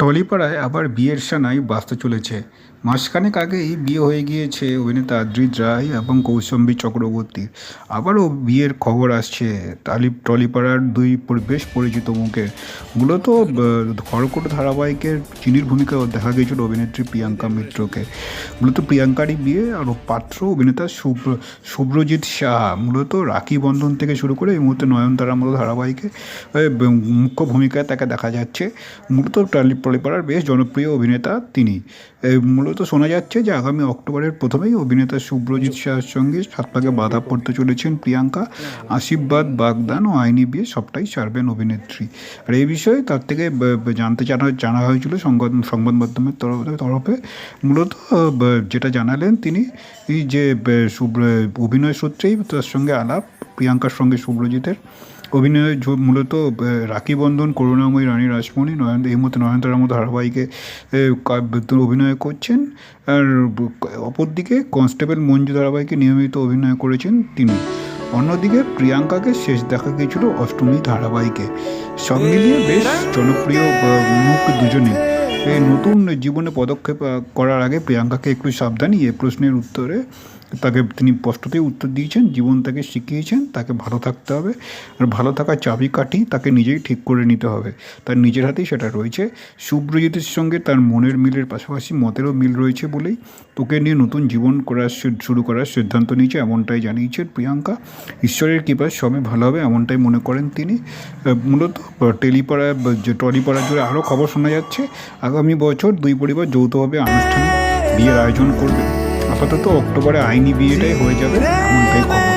টলিপাড়ায় আবার বিয়ের সানাই বাজতে চলেছে। মাসখানেক আগেই বিয়ে হয়ে গিয়েছে অভিনেতা আদ্রিত রায় এবং কৌশম্বী চক্রবর্তী। আবারও বিয়ের খবর আসছে তালি টলিপাড়ার দুই বেশ পরিচিত মুখে মূলত খড়কুট ধারাবাহিকের চিনির ভূমিকা দেখা গিয়েছিল অভিনেত্রী প্রিয়াঙ্কা মিত্রকে। মূলত প্রিয়াঙ্কারই বিয়ে আর পাত্র অভিনেতা শুভ্র শুভ্রজিৎ সাহা মূলত রাখি বন্ধন থেকে শুরু করে এই মুহূর্তে নয়নতারার মতো ধারাবাহিকে মুখ্য ভূমিকায় তাকে দেখা যাচ্ছে। মূলত টালি টলিপাড়ার বেশ জনপ্রিয় অভিনেতা তিনি। মূলত শোনা যাচ্ছে যে আগামী অক্টোবরের প্রথমেই অভিনেতা শুভ্রজিৎ শাহের সঙ্গে সাত পাকে বাধা পড়তে চলেছেন প্রিয়াঙ্কা, আশীর্বাদ, বাগদান ও আইনি বিয়ে সবটাই ছাড়বেন অভিনেত্রী। আর এই বিষয়ে তার থেকে জানতে জানা জানা হয়েছিল সংবাদ সংবাদ মাধ্যমের তরফ- মূলত যেটা জানালেন তিনি যে অভিনয় সূত্রেই তার সঙ্গে আলাপ, প্রিয়াঙ্কার সঙ্গে শুভ্রজিতের অভিনয় মূলত রাখি বন্ধন, করুণাময়ী রানী রাসমণি নয়ন, এই মুহূর্তে নয়নতারার মতো ধারাবাহিকে অভিনয় করছেন। আর অপরদিকে কনস্টেবল মঞ্জু ধারাবাহিকে নিয়মিত অভিনয় করেছেন তিনি। অন্যদিকে প্রিয়াঙ্কাকে শেষ দেখা গিয়েছিল অষ্টমী ধারাবাহিকে। সব মিলিয়ে বেশ জনপ্রিয় মুখ দুজনে নতুন জীবনে পদক্ষেপ করার আগে প্রিয়াঙ্কাকে একটু সাবধানী, এ প্রশ্নের উত্তরে তাকে তিনি স্পষ্টতই উত্তর দিয়েছেন, জীবন তাকে শিখিয়েছেন, তাকে ভালো থাকতে হবে আর ভালো থাকার চাবিকাঠি তাকে নিজেই ঠিক করে নিতে হবে। তার নিজের হাতেই সেটা রয়েছে। শুভ্রজিতের সঙ্গে তার মনের মিলের পাশাপাশি মতেরও মিল রয়েছে বলেই তোকে নিয়ে নতুন জীবন করার শুরু করার সিদ্ধান্ত নিয়েছে, এমনটাই জানিয়েছেন প্রিয়াঙ্কা। ঈশ্বরের কৃপায় সবই ভালো হবে, এমনটাই মনে করেন তিনি। মূলত টেলিপাড়া, যে টলিপাড়া জুড়ে আরও খবর শোনা যাচ্ছে, আগামী বছর দুই পরিবার যৌথভাবে আনুষ্ঠানিক বিয়ের আয়োজন করবে। আপাতত অক্টোবরে আইনি বিয়েটাই হয়ে যাবে এমনটাই খবর